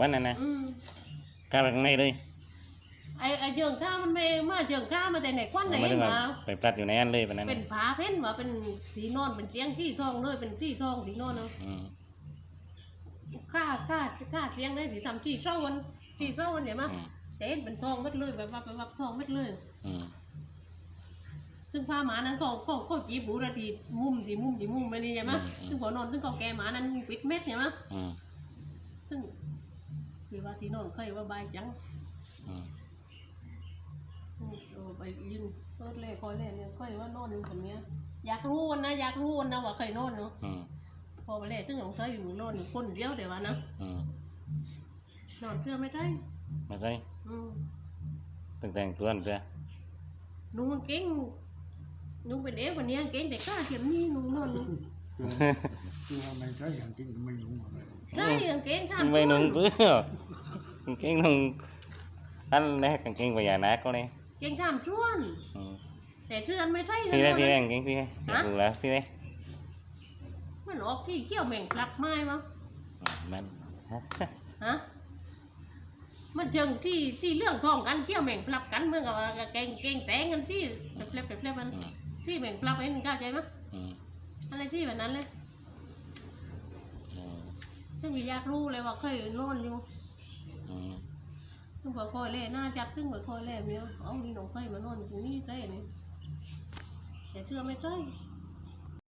วันนั้นนะอืมกล้าไปข้างในเลยไอ้ไอ้เจิงข้ามันไม่มาเจิงข้ามาแต่ไหนควันไหนไม่ถึงมา ไปปลัดอยู่ในอันเลยวันนั้นเป็นน่ะผาเพ้นว่าเป็นสีนอนเป็นเตียงที่ทองเลยเป็นที่ทองสีนอนเนาะอืมข้าข้าข้าเตียงได้สีทำที่เศร้าวันที่เศร้าวันเห็นไหมอืมแต่เห็นเป็นทองเม็ดเลยแบบว่าแบบว่าทองเม็ดเลย อืมซึ่งผ้าหมานั้นเขาเขาเขาจีบูระทีมุมสีมุมสีมุมไปนี่ใช่ไหมซึ่งพอนอนซึ่งเขาแกหมานั้นปิดเม็ดใช่ไหมอืมซึ่ง คือว่าที่นอนเคยว่าบายจังอืมอืมเออไปยืนเปิดเล่คอยเล่นเนี่ยเคยว่านอนอยู่แบบเนี้ยอยากรู้นะอยากรู้นะว่าเคยนอนเนาะอืมพอไปเล่นซึ่งของเคยอยู่นอนอยู่คนเดียวแต่ว่านะอืมนอนเชื่อไม่ได้มาได้อืมตั้งแต่งตัวนั่นเพื่อหนุ่งเก่งหนุ่งเป็นเอวกว่านี้เก่งแต่ข้าเทียมนี่หนุ่งนอนหนุ่งคือว่าไม่ใช่อย่างจริงไม่รู้อะไรใช่กางเก่งข้ามไม่นุ่งเพื่อ กางเกงนุ่งอันแรกกางเกงพญานาคก็เลยเก่งข้ามชวนอืมแต่เชื่อนไม่ใช่ที่แรกนะที่แรกกางเกงที่แรกอยากรู้แล้วที่แรกมันออกที่เขี้ยวแม่งพลักไม้มั้งอืมมันฮะมันเชิงที่ที่เรื่องทองกันเขี้ยวแม่งพลักกันเหมื่อนกับว่าเก่งเก่งแต่งกันที่แผลบแผลบมันอืมที่แม่งพลักเองเข้าใจไหมยอืมอะไรที่แบบนั้นเลย อืมซึ่งมีอยากรู้เลยว่าเคยนอนอยู่อืม ซึ่งพอคอยเล่หน้าจับซึ่งพอคอยเล่เมียเอานี่น้องไส้มานอนอยู่ตรงนี้ใช่ไหมแต่เชื่อไม่ใช่